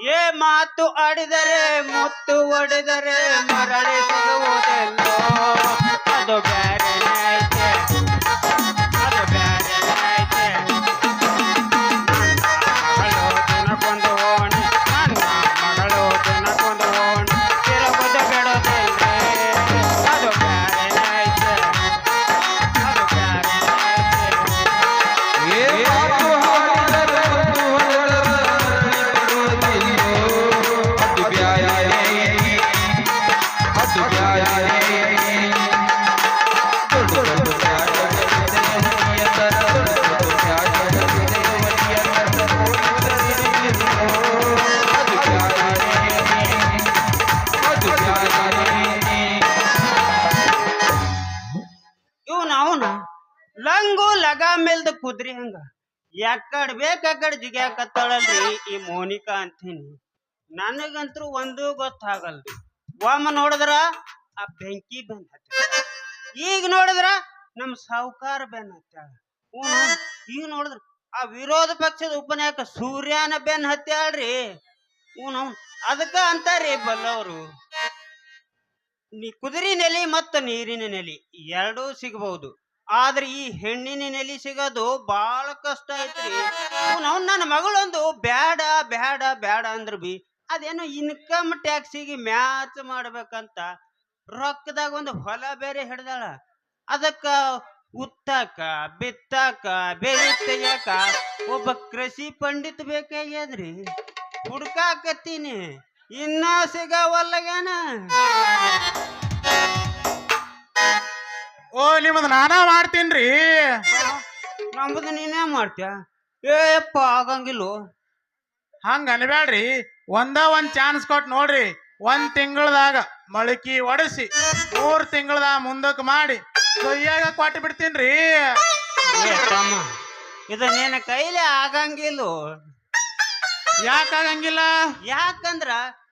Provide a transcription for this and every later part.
ಏ ಮಾತು ಆಡಿದರೆ ಮುತ್ತು ಒಡೆದರೆ ಮರಳಿ ಸಿಗುವುದೆಲ್ಲೋ? ಅದು ಬ್ಯಾರೆ ಯಾಕಡ್ ಬೇಕಡೆ ಜಿಗ್ಯಾಕತ್ತಾಳಲ್ರಿ? ಈ ಮೋನಿಕಾ ಅಂತೀನಿ. ನನಗಂತೂ ಒಂದು ಗೊತ್ತಾಗಲ್ರಿ. ಒಮ್ಮ ನೋಡಿದ್ರ ಆ ಬೆಂಕಿ ಬೆನ್ ಈಗ ನೋಡಿದ್ರ ನಮ್ ಸಾವುಕಾರ ಬೆನ್ ಹತ್ತಾಳ ಈಗ ನೋಡಿದ್ರ ಆ ವಿರೋಧ ಪಕ್ಷದ ಉಪನಾಯಕ ಸೂರ್ಯನ ಬೆನ್ ಹತ್ಯಾಳ್ರಿ ಹ್ಞೂ ಅದಕ್ಕ ಅಂತಾರಿ ಬಲ್ಲವರು. ನೀ ಕುದುರೆ ನೆಲೆ ಮತ್ತು ನೀರಿನ ನೆಲೆ ಎರಡೂ ಸಿಗಬಹುದು ಆದ್ರೆ ಈ ಹೆಣ್ಣಿನ ನೆಲೆ ಸಿಗೋದು ಬಹಳ ಕಷ್ಟ ಐತ್ರಿ. ನಾವು ನನ್ನ ಮಗಳೊಂದು ಬ್ಯಾಡ ಬ್ಯಾಡ ಬ್ಯಾಡ ಅಂದ್ರ ಬಿ ಅದೇನೋ ಇನ್ಕಮ್ ಟ್ಯಾಕ್ಸಿಗೆ ಮ್ಯಾಚ್ ಮಾಡ್ಬೇಕಂತ ರೊಕ್ಕದಾಗ ಒಂದು ಹೊಲ ಬೇರೆ ಹಿಡ್ದಾಳ. ಅದಕ್ಕ ಉತ್ತಾಕ, ಬಿತ್ತಾಕ, ಬೇರೆ ಒಬ್ಬ ಕೃಷಿ ಪಂಡಿತ್ ಬೇಕಾಗ್ಯದ್ರಿ. ಹುಡ್ಕಾಕತ್ತೀನಿ, ಇನ್ನ ಸಿಗವಲ್ಲಗೇನ ಓ ನಿಮ್ದು ನಾನಾ ಮಾಡ್ತೀನ್ರಿ. ನಮ್ಮದು ನೀನೇ ಮಾಡ್ತೀಯ? ಏಪ್ಪ ಆಗಂಗಿಲ್ಲ. ಹಂಗ ಅನ್ಬೇಡ್ರಿ ಒಂದ ಒಂದ್ ಚಾನ್ಸ್ ಕೊಟ್ ನೋಡ್ರಿ. ಒಂದ್ ತಿಂಗಳದಾಗ ಮೊಳಕಿ ಒಡಿಸಿ ಮೂರ್ ತಿಂಗಳದಾಗ ಮುಂದಕ್ ಮಾಡಿ ಕೊಯ್ಯಾಗ ಕೊಟ್ಟು ಬಿಡ್ತೀನ್ರಿ. ತಮ್ಮ ಇದು ನಿನ್ನ ಕೈಲಿ ಆಗಂಗಿಲ್ಲ. ಯಾಕಾಗಂಗಿಲ್ಲ ಯಾಕಂದ್ರ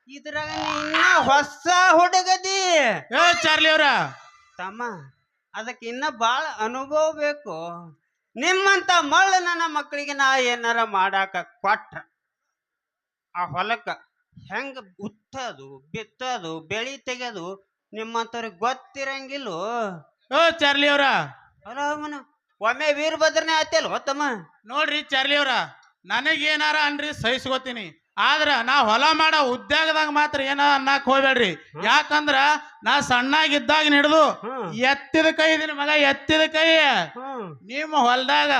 ಇದ್ರಾಗ ನೀ ಇನ್ನ ಹೊಸ ಹುಡುಗದಿ. ಏ ಚಾರ್ಲಿ ಅವ್ರ. ತಮ್ಮ ಅದಕ್ಕೆ ಇನ್ನ ಬಾಳ ಅನುಭವ ಬೇಕು. ನಿಮ್ಮಂತ ಮಳ್ಳು ನನ್ನ ಮಕ್ಕಳಿಗೆ ನಾ ಏನಾರ ಮಾಡಾಕ ಕೊಟ್ಟ ಆ ಹೊಲಕ್ಕ ಹೆಂಗ ಉತ್ತದು ಬಿತ್ತದು ಬೆಳಿ ತೆಗೆದು ನಿಮ್ಮಂತವ್ರಿಗೆ ಗೊತ್ತಿರಂಗಿಲ್ಲ? ಓ ಚಾರ್ಲಿ ಅವ್ರ. ಅಲ್ಲ ಒಮ್ಮೆ ವೀರಭದ್ರನೇ ಆಯ್ತಲ್ಲ ಹೊತ್ತಮ್ಮ ನೋಡ್ರಿ ಚಾರ್ಲಿ ಅವ್ರ ನನಗೇನಾರ ಅನ್ರಿ ಸಹಿಸ್ಕೋತೀನಿ. ಆದ್ರ ನಾ ಹೊಲ ಮಾಡೋ ಉದ್ಯೋಗದಾಗ ಮಾತ್ರ ಏನ ಅನ್ನಕ್ ಹೋಗ್ಬೇಡ್ರಿ. ಯಾಕಂದ್ರ ನಾ ಸಣ್ಣಾಗಿದ್ದಾಗ ಹಿಡಿದು ಹ್ಮ್. ಎತ್ತಿದ ಕೈ ಇದೀನಿ ಮಗ ಎತ್ತಿದ ಕೈ. ನಿಮ್ಮ ಹೊಲ್ದಾಗ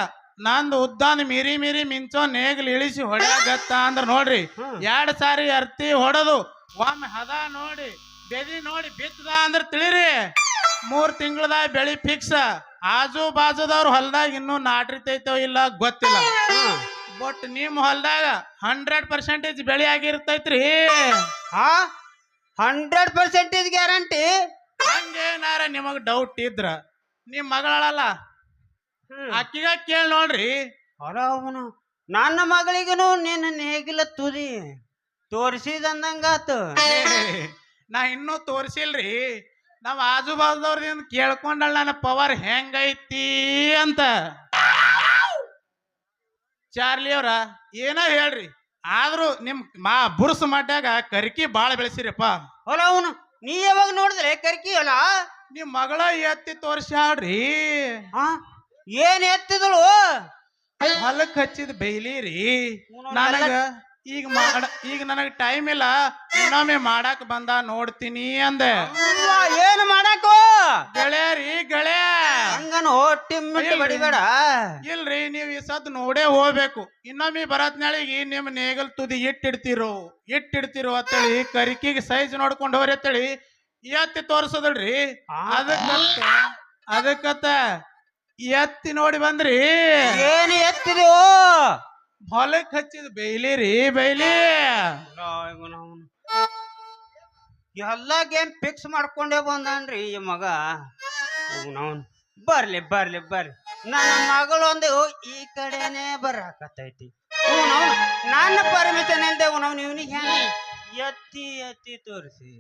ನಂದು ಉದ್ದಾನ ಮಿರಿ ಮಿರಿ ಮಿಂಚೋ ನೇಗ್ಲು ಇಳಿಸಿ ಹೊಡೆಯಾಗತ್ತ ಅಂದ್ರ ನೋಡ್ರಿ. ಎರಡ್ ಸಾರಿ ಅರ್ತಿ ಹೊಡೆದು ಒಮ್ಮೆ ಹದ ನೋಡಿ ಬೆದಿ ನೋಡಿ ಬಿತ್ತದ ಅಂದ್ರ ತಿಳಿರಿ. ಮೂರ್ ತಿಂಗಳದಾಗ ಬೆಳಿ ಫಿಕ್ಸ್ ಆಜು ಬಾಜುದವ್ರ ಹೊಲ್ದಾಗ ಇನ್ನೂ ನಾಟ್ರಿತೈತೋ ಇಲ್ಲ ಗೊತ್ತಿಲ್ಲ. ಬಟ್ ನಿಮ್ ಹೊಲ್ದಾಗ ಹಂಡ್ರೆಡ್ ಪರ್ಸೆಂಟೇಜ್ ಬೆಳೆ ಆಗಿರ್ತೈತ್ರಿ. ಹಾ ಹಂಡ್ರೆಡ್ ಪರ್ಸೆಂಟೇಜ್ ಗ್ಯಾರಂಟಿ ಹಂಗೇನಾರ ನಿಮಗ್ ಡೌಟ್ ಇದ್ರ ನಿಮ್ ಮಗಳಲ್ಲ? ಅಕ್ಕಿಗ ಕೇಳಿ ನೋಡ್ರಿ. ಅವನು ನನ್ನ ಮಗಳಿಗೂ ನಿನ್ನ ನೇಗಿಲ ತುದಿ ತೋರಿಸಿದಂದಂಗಾತು. ನಾ ಇನ್ನೂ ತೋರಿಸಿಲ್ರಿ. ನಮ್ಮ ಆಜು ಬಾಜುದವ್ರದಿಂದ ಕೇಳ್ಕೊಂಡಳ ನನ್ನ ಪವರ್ ಹೆಂಗೈತಿ ಅಂತ. ಚಾರ್ಲಿ ಅವ್ರ? ಏನೋ ಹೇಳ್ರಿ. ಆದ್ರೂ ನಿಮ್ ಮಾ ಬುರ್ಸ್ ಮಾಡ್ಯಾಗ ಕರ್ಕಿ ಬಾಳ ಬೆಳೆಸಿರಪ್ಪ. ಹೊಲ ಅವನು ನೀ ಯಾವಾಗ ನೋಡಿದ್ರೆ ಕರ್ಕಿ ಅಲ್ಲ? ನಿಮ್ ಮಗಳ ಎತ್ತಿ ತೋರ್ಸ್ಯಾಡ್ರಿ ಆ? ಏನ್ ಎತ್ತಿದಳು? ಹೊಲಕ್ ಹಚ್ಚಿದ ಬೈಲಿ ರೀ ನನಗ ಈಗ ಮಾಡ ಈಗ ನನಗೆ ಟೈಮ್ ಇಲ್ಲ. ಇನ್ನೊಮ್ಮೆ ಮಾಡಾಕ ಬಂದ ನೋಡ್ತೀನಿ ಅಂದೆ. ಏನು ಏನ್ ಮಾಡಾಕೋ? ಗೆಳೆಯರಿ ಗೆಳೆಯ ಹಂಗನು ಟಿಮ್ಮಿಟ್ಟು ಬಡಿಬೇಡ. ಇಲ್ರಿ ನೀವ್ ಈ ಸದ್ ನೋಡೇ ಹೋಗ್ಬೇಕು. ಇನ್ನೊಮ್ಮೆ ಬರತ್ನಾಳಿಗೆ ನಿಮ್ ನೇಗಲ್ ತುದಿ ಇಟ್ಟಿಡ್ತಿರೋ. ಇಟ್ಟಿಡ್ತಿರೋ ಅಂತೇಳಿ ಕರಿಕಿಗೆ ಸೈಜ್ ನೋಡ್ಕೊಂಡು ಹೋರಿ ಅಂತೇಳಿ ಎತ್ತಿ ತೋರ್ಸದಲ್ರಿ. ಅದಕ್ಕತ್ತ ಅದಕ್ಕತ್ತ ಎತ್ತಿ ನೋಡಿ ಬಂದ್ರಿ. ಏನು ಎತ್ತಿದೋ ಹೊಲಕ್ ಹಚ್ಚಿದ ಬೈಲಿ ಬೈಲಿ. ಎಲ್ಲ ಗೇಮ್ ಫಿಕ್ಸ್ ಮಾಡ್ಕೊಂಡೇ ಬಂದನ್ರಿ ಈ ಮಗ? ಅವ್ನವ್ನ್ ಬರ್ಲಿ ಬರ್ಲಿ ಬರ್ಲಿ. ನನ್ನ ಮಗಳೊಂದು ಈ ಕಡೆನೆ ಬರಾಕತ್ತೈತಿ. ನನ್ನ ಪರ್ಮಿಷನ್ ಇಲ್ದೆ ಅವ್ನವ್ನ ಇವನಿಗೆ ಹೆಂಗ ಎತ್ತಿ ಎತ್ತಿ ತೋರಿಸಿ?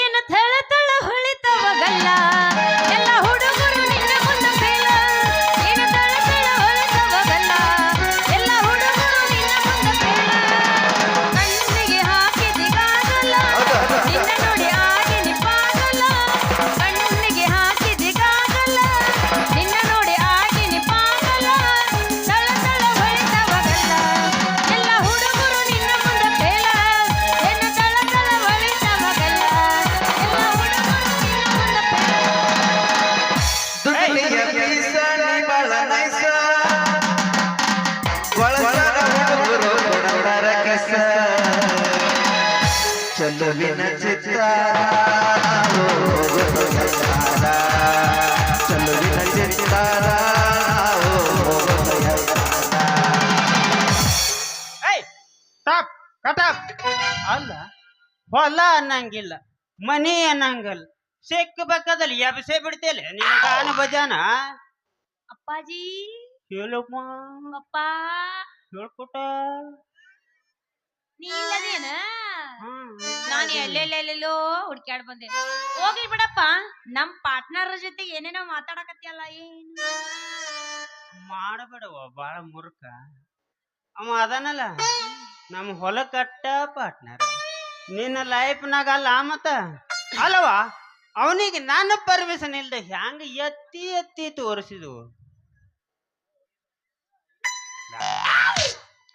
ಏನ ಥಳ ಥಳ ಹೊಳಿತವಾಗಲ್ಲ ಎಲ್ಲ ಹುಡುಗರು ಸ್ಟಾಪ್ ಕಟಾಪ್. ಅಲ್ಲ ಹೊಲ ಅನ್ನಂಗಿಲ್ಲ ಮನಿ ಅನ್ನಂಗಿಲ್ಲ. ಸಿಕ್ಕಬೇಕಾದಲ್ಲಿ ಎಬ್ಸೆ ಬಿಡ್ತೇಲೆ ನಿನ್ನ ಗಾನ ಭಜನ ಅಪ್ಪಾಜಿ. ಹೇಳಪ್ಪ. ಅಪ್ಪ. ಹೇಳ್ಕೊಟ ನೀ ಇಲ್ಲದೇನ? ನಾನು ಎಲ್ಲೆಲ್ಲೆಲ್ಲೋ ಹುಡ್ಕ್ಯಾಡ್ ಬಂದೆ. ಹೋಗ್ಲಿ ಬಿಡಪ್ಪ. ನಮ್ ಪಾರ್ಟ್ನರ್ ಜೊತೆ ಏನೇನೋ ಮಾತಾಡಕತ್ತಿಯಲ್ಲ ಏನು? ಮಾಡಬೇಡವ ಬಾಳ ಮುರುಕ ಅವ ಅದನಲ್ಲ ನಮ್ಮ ಹೊಲ ಕಟ್ಟ ಪಾರ್ಟ್ನರ್ ನಿನ್ನ ಲೈಫ್ನಾಗ ಅಲ್ಲ ಮತ್ತ? ಅಲ್ಲವಾ ಅವನಿಗೆ ನನ್ನ ಪರ್ಮಿಷನ್ ಇಲ್ದ ಹ್ಯಾಂಗ ಎತ್ತಿ ಎತ್ತಿ ತೋರಿಸಿದ್ವು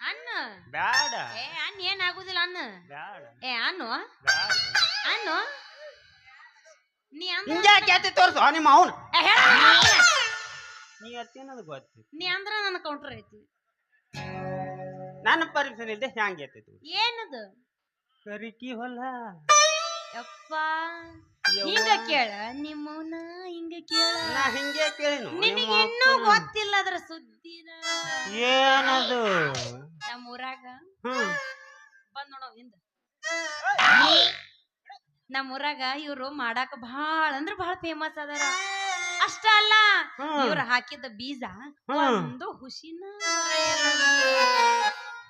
ಅನ್ನ ಬ್ಯಾಡ. ಏ ಅನ್ನ ಏನಾಗುದಿಲ್ಲ ಅನ್ನ ಬ್ಯಾಡ. ಏ ಅನ್ನು ಅನ್ನು ನೀ ಅಂದ್ರ ಹಿಂಗ್ಯಾಕೆ ಎತ್ತಿ ತೋರ್ಸು? ನಿಮ್ಮ ಅವನು. ನೀ. ನೀ ಎತ್ತಿ ಅನ್ನೋದು ಗೊತ್ತು ನೀ ಅಂದ್ರ ನನ್ನ ಕೌಂಟರ್ ಐತಿ. ನನ್ನ ಪರ್ಮಿಷನ್ ಇಲ್ಲದೆ ಹ್ಯಾಂಗ ಎತ್ತಿತ್ತು ಏನದು? ಕರಿಕಿ ಹೊಲ. ಯಪ್ಪ. ಹಿಂಗ ಕೇಳ ನಿಮ್ಮವನ ಹಿಂಗ ಕೇಳ. ನಾ ಹಿಂಗೆ ಕೇಳಿನು ನಿನಗೆ ಇನ್ನೂ ಗೊತ್ತಿಲ್ಲ ಅದ್ರ ಸುದ್ದಿನ. ಏನದು? ನಮ್ಮ ಊರಾಗ ಹ್ಮ್. ಬಂದ್ ನೋಡೋ ಹಿಂದ. ನಮ್ಮ ಊರಾಗ ಇವ್ರು ಮಾಡಾಕ ಬಹಳ ಅಂದ್ರ ಬಹಳ ಫೇಮಸ್ ಅದಾರ. ಅಷ್ಟ ಅಲ್ಲ ಇವ್ರು ಹಾಕಿದ ಬೀಜ. ಒಂದು ಹುಸಿನ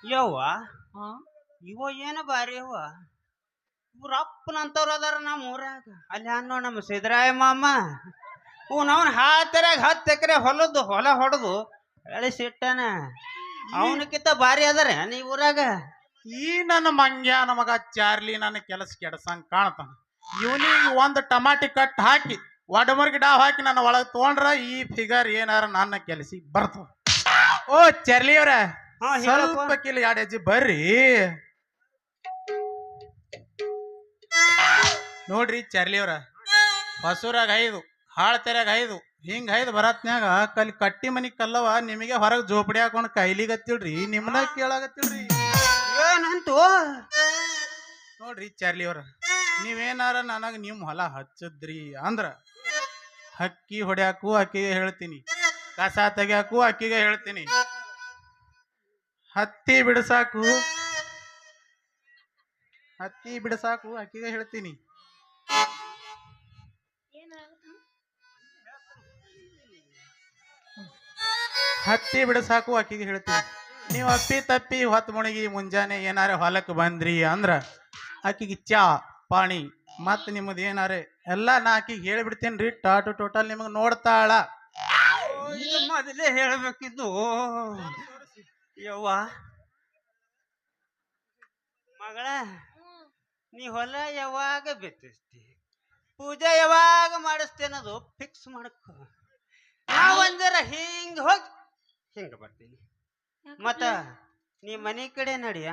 ಯವ್ವ? ಇವ ಏನ ಬಾರಿ ಯವ್ವ? ಇವ್ರ ಅಪ್ಪನಂತವ್ರು ಅದಾರ ನಮ್ಮ ಊರಾಗ. ಅಲ್ಲಿ ಅನ್ನೋ ನಮ್ಮ ಸಿದ್ದರಾಯ ಮಾಮ. ಅವನ ಹಾತರಾಗ ಹತ್ತು ಎಕರೆ ಹೊಲದ್ದು ಹೊಲ ಹೊಡೆದು ಎಳಿಸಿಟ್ಟಾನ. ಅವನಕ್ಕಿಂತ ಬಾರಿ ಅದಾರ ನೀ ಊರಾಗ? ಈ ನನ್ನ ಮಂಗ್ಯ ನಮಗ ಚಾರ್ಲಿ ನನ್ನ ಕೆಲಸ ಕೆಡಸಂಗ್ ಕಾಣ್ತಾನ. ಇವನಿಗೆ ಒಂದು ಟಮಾಟಿ ಕಟ್ ಹಾಕಿ ಒಡಮರ್ಗಿ ಗಿಡ ಹಾಕಿ ನನ್ನ ಒಳಗೆ ತೊಗೊಂಡ್ರ ಈ ಫಿಗರ್ ಏನಾರ ನನ್ನ ಕೆಲಸಿಗೆ ಬರ್ತದ. ಓ ಚರ್ಲಿ ಅವ್ರ ಸ್ವಲ್ಪ ಕಿಲ್ ಎರಡು ಹೆಜ್ಜೆ ಬರ್ರಿ. ನೋಡ್ರಿ ಚರ್ಲಿ ಅವ್ರ. ಹೊಸೂರಾಗ ಐದು ಹಾಳ್ತೆರಾಗ ಐದು ಹಿಂಗ ಐದು ಬರತ್ನಾಗ ಕಲ್ಲಿ ಕಟ್ಟಿ ಮನಿ ಕಲ್ಲವ ನಿಮಗೆ ಹೊರಗೆ ಜೋಪಡಿ ಹಾಕೊಂಡು ಕೈಲಿಗತ್ತಿಳ್ರಿ ನಿಮ್ಮನ್ನ ಕೇಳಾಗತ್ತಿಳ್ರಿ ಏನಂತು ನೋಡ್ರಿ ಚರ್ಲಿ ಅವ್ರ ನೀವೇನಾರ ನನಗ ನಿಮ್ ಹೊಲ ಹಚ್ಚದ್ರಿ ಅಂದ್ರ ಹಕ್ಕಿ ಹೊಡ್ಯಾಕು ಅಕ್ಕಿಗೆ ಹೇಳ್ತೀನಿ ಕಸ ತೆಗ್ಯಾಕು ಅಕ್ಕಿಗೆ ಹೇಳ್ತೀನಿ. ಹತ್ತಿ ಬಿಡಸಾಕು. ಹತ್ತಿ ಬಿಡಸಾಕು. ಅಕ್ಕಿಗೆ ಹೇಳ್ತೀನಿ. ಹತ್ತಿ ಬಿಡಸಾಕು ಅಕ್ಕಿಗೆ ಹೇಳ್ತೀನಿ. ನೀವು ಅಪ್ಪಿ ತಪ್ಪಿ ಹೊತ್ತು ಮುಣಗಿ ಮುಂಜಾನೆ ಏನಾರ ಹೊಲಕ್ಕೆ ಬಂದ್ರಿ ಅಂದ್ರ ಆಕಿಗೆ ಚಾ, ಪಾಣಿ, ಮತ್ತು ನಿಮ್ಮದು ಏನಾರ ಎಲ್ಲ ನಾ ಆಕಿಗೆ ಹೇಳಿಬಿಡ್ತೇನೆ ರೀ ಟಾಟು ಟೋಟಲ್ ನಿಮಗೆ ನೋಡ್ತಾಳ. ಮೊದಲೇ ಹೇಳ್ಬೇಕಿದ್ದು ಯವ್ವ. ಮಗಳ ನೀ ಹೊಲ ಯಾವಾಗ ಬಿತ್ತಿಸ್ತಿ? ಪೂಜೆ ಯಾವಾಗ ಮಾಡಿಸ್ತಿ ಅನ್ನೋದು ಫಿಕ್ಸ್ ಮಾಡ್ಕೊ ನಾವಂದರ ಹಿಂಗ ಹೋಗಿ ಹಿಂಗ ಬರ್ತೀನಿ. ಮತ್ತ ನೀ ಮನಿ ಕಡೆ ನಡಿಯ.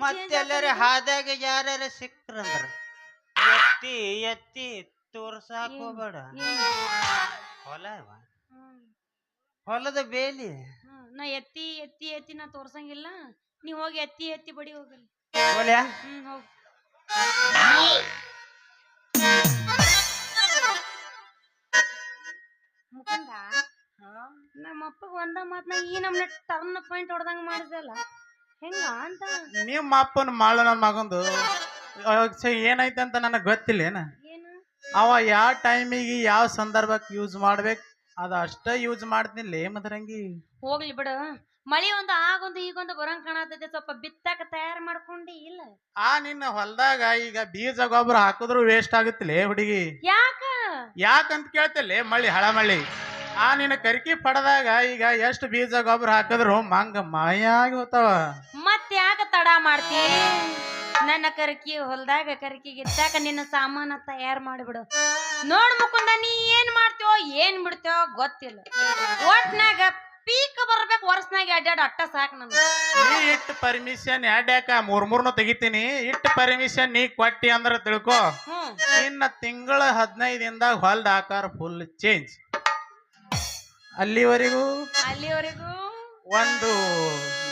ಮತ್ತೆಲ್ಲರ ಹಾದಾಗ ಯಾರ್ಯಾರ ಸಿಕ್ರಂದ್ರ? ಎತ್ತಿ ಎತ್ತಿ ತೋರ್ಸಾಕೋಬೇಡ ಹೊಲ. ಹೊಲದ ಬೇಲಿ. ನಾ ಎತ್ತಿ ಎತ್ತಿ ಎತ್ತಿ ನಾ ತೋರ್ಸಂಗಿಲ್ಲ. ನೀ ಹೋಗಿ ಎತ್ತಿ ಎತ್ತಿ ಬಡಿ ಹೋಗಲಿ. ಮುಖಂಡ ಹ್ಮ್ ಹೋಗ್. ಮುಕುಂದ? ನಮ್ಮ ಅಪ್ಪಗ ಒಂದ ಮಾತ್ನ ಈ ನಮ್ನ ಟರ್ನ್ ಪಾಯಿಂಟ್ ಹೊಡೆದಂಗ ಮಾಡಿದಲ್ಲ. ಹೆಂಗ ಅಂತ? ನಿಮ್ಮ ಅಪ್ಪನ ಮಾಳ ನನ್ನ ಮಗಂದು ಏನೈತೆ ಅಂತ ನನಗೆ ಗೊತ್ತಿಲ್ಲ ಏನ? ಏನು? ಅವ ಯಾವ ಟೈಮಿಗೆ ಯಾವ ಸಂದರ್ಭಕ್ಕೆ ಯೂಸ್ ಮಾಡ್ಬೇಕು? ಅದ ಅಷ್ಟ ಯೂಸ್ ಮಾಡ್ತೀನಿ ಮದರಂಗಿ. ಹೋಗ್ಲಿ ಬಿಡು. ಮಳಿ ಒಂದು ಆಗೊಂದು ಈಗೊಂದು ಬರಂಗ್ ಕಾಣತೈತೆ. ಸ್ವಲ್ಪ ಬಿತ್ತಾಕ ತಯಾರು ಮಾಡ್ಕೊಂಡಿ ಇಲ್ಲ. ಆ ನಿನ್ನ ಹೊಲದಾಗ ಈಗ ಬೀಜ ಗೊಬ್ಬರ ಹಾಕಿದ್ರು ವೇಸ್ಟ್ ಆಗುತ್ತಿಲ್ಲ ಹುಡುಗಿ. ಯಾಕ? ಯಾಕಂತ ಕೇಳ್ತಿಲ್ಲ ಮಳ್ಳಿ ಹಳ ಮಳ್ಳಿ ಆ ನಿನ್ನ ಕರಿಕಿ ಪಡೆದಾಗ ಈಗ ಎಷ್ಟು ಬೀಜ ಗೊಬ್ಬರ ಹಾಕಿದ್ರು ಮಂಗ ಮಾಯಾಗಿ ಹೋಗ್ತಾವ ಹೋತಾವ. ಮತ್ ಯಾಕ ತಡ ಮಾಡ್ತಿ? ನನ್ನ ಕರ್ಕಿ ಹೊಲ್ದಾಗ ಕರ್ಕಿ ಗಿತ್ತಾಕ ನಿನ್ನ ಸಾಮಾನ ತಯಾರು ಮಾಡಿಬಿಡು. ನೋಡ್ ಮುಕುಂದ ನೀ ಏನ್ ಮಾಡ್ತೀವೋ ಏನ್ ಬಿಡ್ತೀವೋ ಗೊತ್ತಿಲ್ಲ. ಒಟ್ನಾಗ ಪೀಕ್ ಬರ್ಬೇಕು ವರ್ಷನಾಗ ಅಡ್ಡಾಡ ಅಟ್ಟ ಸಾಕ್ ನಮ್ಗೆ. ನೀ ಇಟ್ಟು ಪರ್ಮಿಷನ್ ಯಾಡ್ಯಾಕ ಮೂರ್ ಮೂರ್ನು ತೆಗಿತೀನಿ. ಇಟ್ಟು ಪರ್ಮಿಷನ್ ನೀ ಕೊಟ್ಟಿ ಅಂದ್ರೆ ತಿಳ್ಕೊ. ನಿನ್ನ ಇನ್ನ ತಿಂಗಳ ಹದಿನೈದಿಂದ ಹೊಲ್ದ ಆಕಾರ ಫುಲ್ ಚೇಂಜ್ ಅಲ್ಲಿವರೆಗೂ ಅಲ್ಲಿವರೆಗೂ ಒಂದು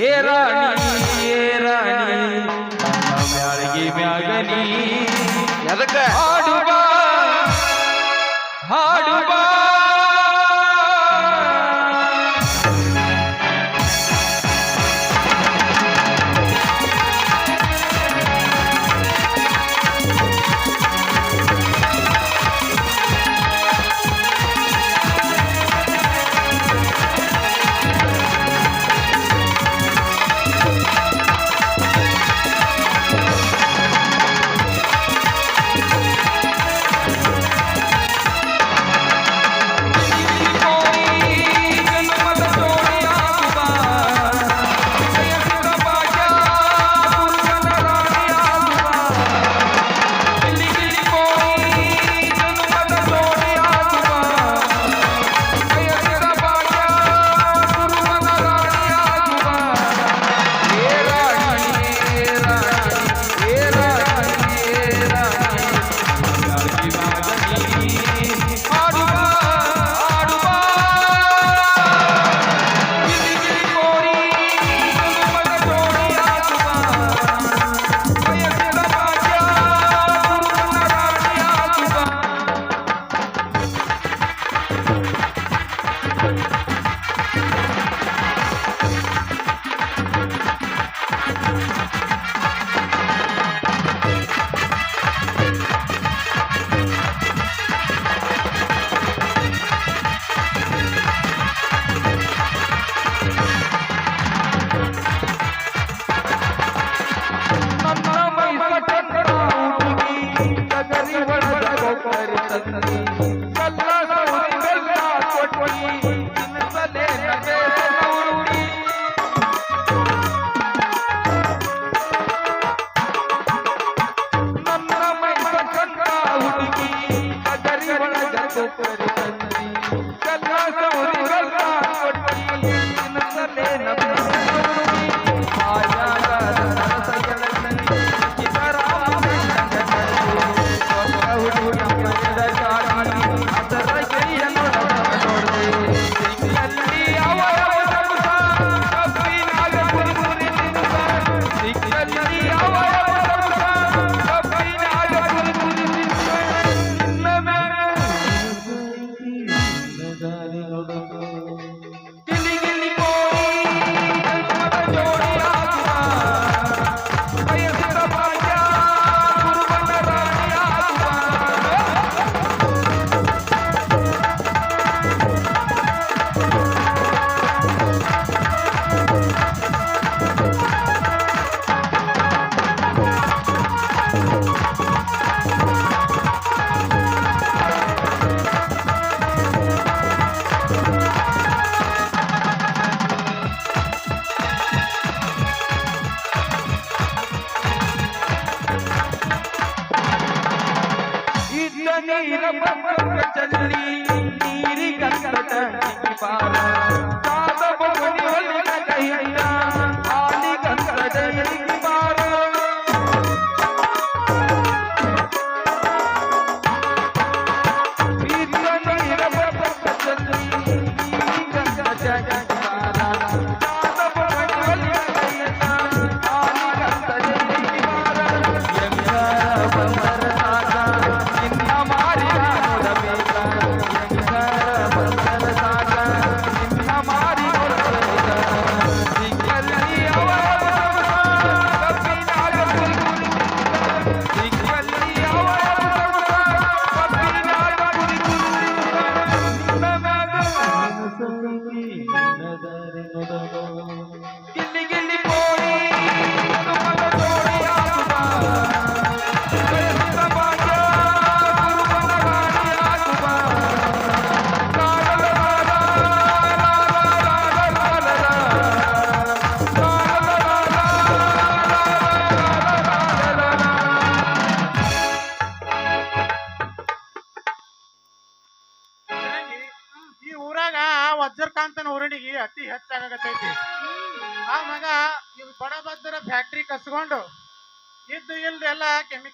ಏ ರಾಣಿ ಏ ರಾಣಿ ಹಾಡು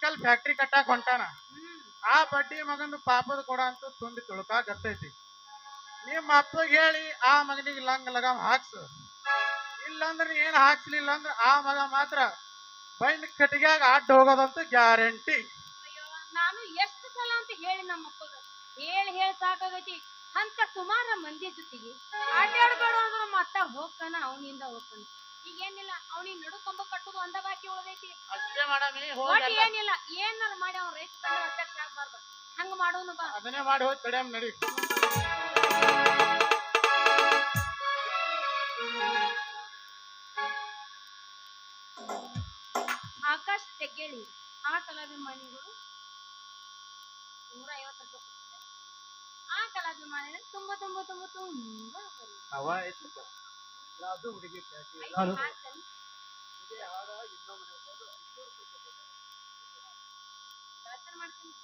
ಕೆಮಿಕಲ್ ಫ್ಯಾಕ್ಟ್ರಿ ಕಟ್ಟಾಕ ಹೊಂಟಾನ. ಆ ಬಡ್ಡಿ ಮಗನ ಪಾಪದ ಕೊಡ ಅಂತ ತುಂಬಿ ತುಳುಕಾಗತ್ತೈತಿ ನಿಮ್ಮ ಅಪ್ಪಗೆ ಹೇಳಿ ಆ ಮಗನಿಗೆ ಲಂಗ್ ಲಗಾಮ್ ಹಾಕ್ಸು. ಇಲ್ಲಂದ್ರೆ ಏನ್ ಹಾಕ್ಸ್ಲಿಲ್ಲ ಅಂದ್ರೆ ಆ ಮಗ ಮಾತ್ರ ಬೈಂದ್ ಕಟ್ಟಿಗ್ಯಾಗ ಅಡ್ಡ ಹೋಗೋದಂತ ಗ್ಯಾರಂಟಿ. ನಾನು ಎಷ್ಟು ಸಲ ಅಂತ ಹೇಳಿ ನಮ್ಮ ಅಪ್ಪಗ. ಹೇಳಿ ಹೇಳಿ ಸಾಕಾಗೈತಿ. ಅಂತ ಸುಮಾರ ಮಂದಿ ಜೊತೆಗೆ. ಆಟಾಡ್ಬೇಡ ಅಂದ್ರೆ ಮತ್ತ ಹೋಗ್ತಾನ ಅವನಿಂದ ಹೋಗ್ತಾನೆ. ಏನಿಲ್ಲ ಅವನಿಗೆ ನಡು ಕಂಬ ಕಟ್ಟುದು ಅಂದ ಬಾಕಿ ಉಳಿದೈತಿ. ಅಷ್ಟೇ ಮಾಡಮಿ ಏನಿಲ್ಲ ಏನಾರ ಮಾಡಿ ಅವ್ನ ರೈತ ಕಂಡ ಅಧ್ಯಕ್ಷ ಆಗ್ಬಾರ್ದು. ಹಂಗ ಮಾಡೋನು ಬಾ. ಅದನ್ನೇ ಮಾಡಿ ಹೋಗಿ ಕಡಿಯಮ್ ನಡಿ. ಆಕಾಶ ತೆಗೇಳಿ. ಆ ಕಲಾಭಿಮಾನಿಗಳು ನೂರ ಐವತ್ತು ರೂಪಾಯಿ ಕೊಡ್ತಾರೆ ಆ ಕಲಾಭಿಮಾನಿಗಳು ತುಂಬಾ ತುಂಬಾ ತುಂಬಾ ತುಂಬಾ ಬರೀ. ಐದು ಹಾಡ್ತಾನೆ. ಪ್ರಾರ್ಥನೆ ಮಾಡ್ತೀನಿ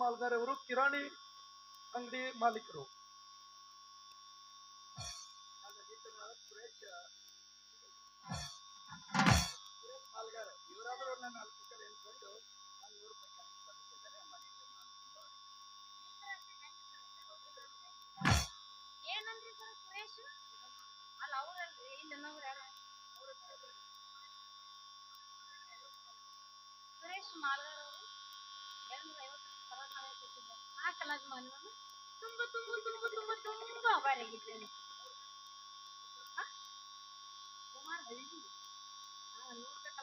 ಮಾಲ್ಗಾರ್ ಅವರು ಕಿರಾಣಿ ಅಂಗಡಿ ಮಾಲೀಕರು. ಸುರೇಶ್? ಮಾಲ್ಗಾರ್ ಅವರು. ಎರಡ್ನೂರ ಐವತ್ತು ಕೊಟ್ಟಿದ್ದಾರೆ ಆ ಕಲಾಭಿಮಾನಿಗಳನ್ನು ತುಂಬಾ ತುಂಬಾ ತುಂಬಾ ತುಂಬಾ ತುಂಬಾ ಅಭಾರಿಯಾಗಿದ್ದೇನೆ ಆ? ಕುಮಾರ್ ಹಳ್ಳಿ ಆ, ನೂರು ರೂಪಾಯಿ